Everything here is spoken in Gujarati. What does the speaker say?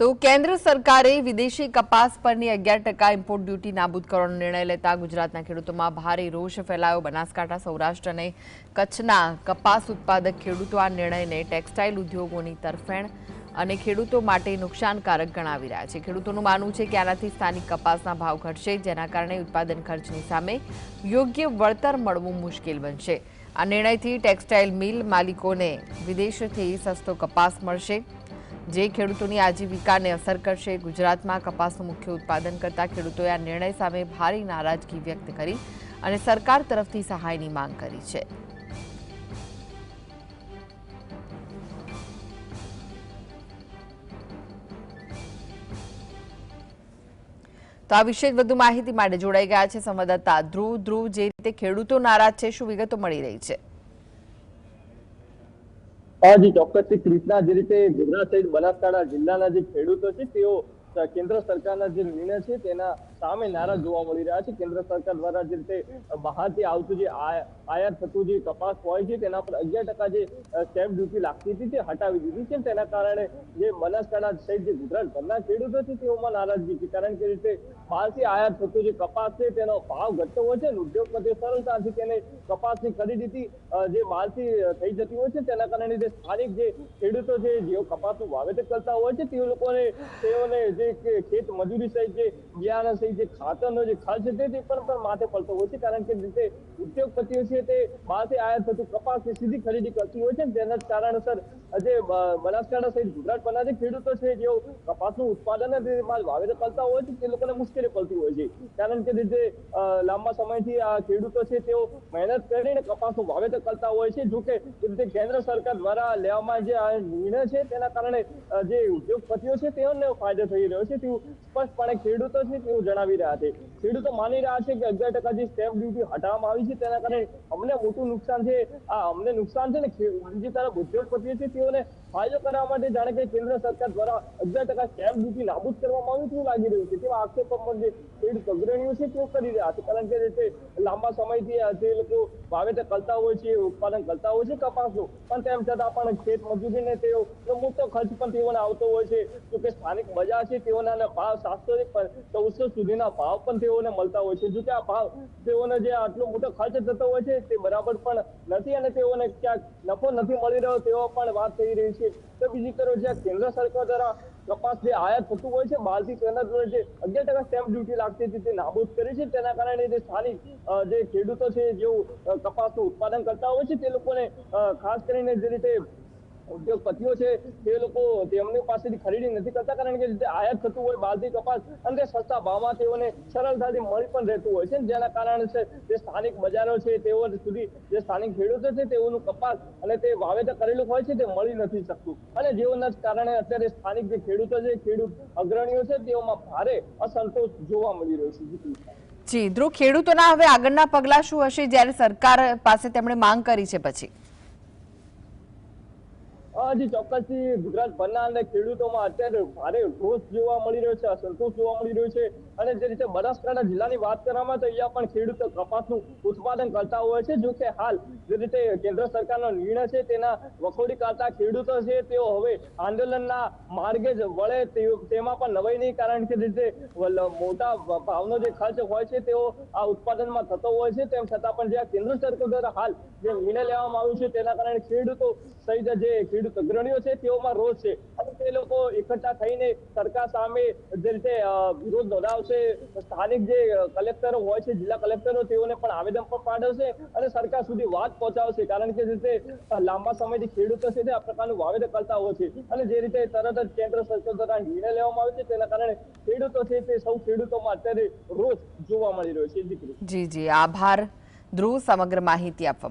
તો કેન્દ્ર સરકારે વિદેશી કપાસ પરની અગિયાર ટકા ઇમ્પોર્ટ ડ્યુટી નાબૂદ કરવાનો નિર્ણય લેતા ગુજરાતના ખેડૂતોમાં ભારે રોષ ફેલાયો. બનાસકાંઠા, સૌરાષ્ટ્ર અને કચ્છના કપાસ ઉત્પાદક ખેડૂતો આ નિર્ણયને ટેક્સટાઇલ ઉદ્યોગોની તરફેણ અને ખેડૂતો માટે નુકસાનકારક ગણાવી રહ્યા છે. ખેડૂતોનું માનવું છે કે આનાથી સ્થાનિક કપાસના ભાવ ઘટશે, જેના કારણે ઉત્પાદન ખર્ચની સામે યોગ્ય વળતર મળવું મુશ્કેલ બનશે. આ નિર્ણયથી ટેક્સટાઇલ મિલ માલિકોને વિદેશથી સસ્તો કપાસ મળશે. જે ખેડૂતોની આજીવિકાને અસર કરશે. ગુજરાતમાં કપાસનું મુખ્ય ઉત્પાદન કરતા ખેડૂતોએ આ નિર્ણય સામે ભારે નારાજગી વ્યક્ત કરી અને સરકાર તરફથી સહાયની માંગ કરી છે. તો આ વિશે વધુ માહિતી માટે જોડાઈ ગયા છે સંવાદદાતા ધ્રુવ. ધ્રુવ, જે રીતે ખેડૂતો નારાજ છે, શું વિગતો મળી રહી છે? જી ચોક્કસ રીતના જે રીતે ગુજરાત સહિત બનાસકાંઠા જિલ્લાના જે ખેડૂતો છે, તેઓ કેન્દ્ર સરકારના જે નિર્ણય છે, તેના સામે નારા જોવા મળી રહ્યા છે. કેન્દ્ર સરકાર દ્વારા જે રીતે બહારથી આવતું જે આયાત થતું જે કપાસ હોય છે, તેના પર અગિયાર જે સ્ટેમ્પ ડ્યુટી લાગતી હતી, તે હટાવી દીધી છે. તેના કારણે જે બનાસકાંઠા સહિત જે ગુજરાતભરના ખેડૂતો છે, તેઓમાં નારાજગી છે. કારણ કે રીતે બહારથી આયાત થતું જે કપાસ છે, તેનો ભાવ ઘટતો હોય છે અને ઉદ્યોગપતિઓ સરળતાથી તેને કપાસની ખરીદીથી જે બહારથી થઈ જતી હોય છે, તેના કારણે જે સ્થાનિક જે ખેડૂતો છે, જેઓ કપાસનું વાવેતર કરતા હોય છે, તે લોકોને તેઓને જે ખેત મજૂરી સહિત જે બિયારણ સહિત જે ખાતરનો જે ખર્ચ છે, તે પણ પણ માથે પડતો હોય છે, કારણ કે જે ઉદ્યોગપતિઓ છે, તે બહારથી આયાત થતું કપાસની સીધી ખરીદી કરતી હોય છે તેના કારણસર જે બનાસકાંઠા સહિત ગુજરાતભરના જે ખેડૂતો છે, જેઓ કપાસનું ઉત્પાદન માલ વાવેતર કરતા હોય છે, તે લોકોને મુશ્કેલી પડતી હોય છે. કારણ કે જે લાંબા સમયથી આ ખેડૂતો છે, તેઓ મહેનત કરીને કપાસનું વાવેતર કરતા હોય છે જો કે જે રીતે કેન્દ્ર સરકાર દ્વારા લેવામાં જે આ નિર્ણય છે, તેના કારણે જે ઉદ્યોગપતિઓ છે, તેઓને ફાયદો થઈ રહ્યો છે, તેવું સ્પષ્ટપણે ખેડૂતો છે, તેવું જણાવી રહ્યા છે. ખેડૂતો માની રહ્યા છે કે અગિયાર ટકા જે સ્ટેમ્પ ડ્યુટી હટાવવામાં આવી છે, તેના કારણે અમને મોટું નુકસાન છે. આ અમને નુકસાન છે ને જે તારા ઉદ્યોગપતિઓ છે, તેઓને ફાયદો કરવા માટે જાણે કે કેન્દ્ર સરકાર દ્વારા અગિયાર ટકા સ્ટેમ્પ ડ્યુટી નાબૂદ કરવામાં આવ્યું તેવું લાગી રહ્યું છે. તેવા આક્ષેપો પણ જે ખેડૂત અગ્રણીઓ છે, તેઓ કરી રહ્યા છે. કારણ કે જે લાંબા સમયથી જે લોકો વાવેતર કરતા હોય છે, ઉત્પાદન કરતા હોય છે, કપાસનું. પણ તેમ છતાં પણ ખેત મજૂરીને તેઓ મોટો ખર્ચ પણ તેઓને આવતો હોય છે. તો કે સ્થાનિક બજાર છે, તેઓના ભાવ સાતસો થી ચૌદસો સુધીના ભાવ પણ તેઓને મળતા હોય છે. જો કે આ ભાવ તેઓને જે આટલો મોટો ખર્ચ થતો હોય છે, તે બરાબર પણ નથી અને તેઓને ક્યાંક નફો નથી મળી રહ્યો તેવો પણ વાત થઈ રહી છે. તો બીજી તરફ જે કેન્દ્ર સરકાર દ્વારા કપાસ જે આયાત થતું હોય છે, બહારથી તેના દ્વારા જે અગિયાર ટકા સ્ટેમ્પ ડ્યુટી લાગતી હતી તે નાબૂદ કરી છે. તેના કારણે જે સ્થાનિક જે ખેડૂતો છે જેઓ કપાસનું ઉત્પાદન કરતા હોય છે, તે લોકોને ખાસ કરીને જે રીતે ઉદ્યોગપતિઓ છે, તે લોકો તેમની પાસેથી ખરીદી નથી કરતા કારણ કે આયાત થતું હોય બહારથી કપાસ અને તે સસ્તા ભાવમાં તેઓને સરળતાથી મળી પણ રહેતું હોય છે જેના કારણે છે, જે સ્થાનિક બજારો છે, તેઓ સુધી જે સ્થાનિક ખેડૂતો છે તેઓનું કપાસ અને તે વાવેતર કરેલું હોય છે, તે મળી નથી શકતું. અને જેઓના કારણે અત્યારે સ્થાનિક જે ખેડૂતો છે, ખેડૂત અગ્રણીઓ છે, તેઓમાં ભારે અસંતોષ જોવા મળી રહ્યો છે. જી, ધ્રુવ, ખેડૂતોના હવે આગળના પગલાં શું હશે? જ્યારે સરકાર પાસે તેમણે માંગ કરી છે પછી. હજી ચોક્કસથી ગુજરાતભરના અને ખેડૂતોમાં અત્યારે ભારે રોષ જોવા મળી રહ્યો છે, અસંતોષ જોવા મળી રહ્યો છે. અને જે રીતે બનાસકાંઠા જિલ્લાની વાત કરવામાં તો અહીંયા પણ ખેડૂતો કપાસનું ઉત્પાદન કરતા હોય છે. જો કે હાલ જે રીતે કેન્દ્ર સરકારનો નિર્ણય છે તેના વખોડી કાઢતા ખેડૂતો છે, તેઓ હવે આંદોલનના માર્ગે જ વળે તેમાં પણ નવાઈ નહીં. કારણ કે જે મોટા ભાવનો જે ખર્ચ હોય છે તેઓ આ ઉત્પાદનમાં થતો હોય છે. તેમ છતાં પણ જે કેન્દ્ર સરકાર દ્વારા હાલ જે નિર્ણય લેવામાં આવ્યો છે તેના કારણે ખેડૂતો સહિત જે ખેડૂત અગ્રણીઓ છે તેઓમાં રોષ છે. અને તે લોકો એકઠા થઈને સરકાર સામે જે રીતે વિરોધ નોંધાવશે સ્થાનિક જે કલેક્ટરો હોય છે, જિલ્લા કલેક્ટરો, તેઓને પણ આવેદન પણ પાઠવશે અને સરકાર સુધી વાત પહોંચાડશે. કારણ કે જે રીતે લાંબા સમયથી ખેડૂતો છે તે આ પ્રકારનું વાવેતર કરતા હોય છે અને જે રીતે તરત જ કેન્દ્ર સરકાર દ્વારા નિર્ણય લેવામાં આવે છે, તેના કારણે ખેડૂતો છે તે સૌ ખેડૂતોમાં અત્યારે રોષ જોવા મળી રહ્યો છે. જી જી. આભાર. ધ્રુવ, સમગ્ર માહિતી આપવા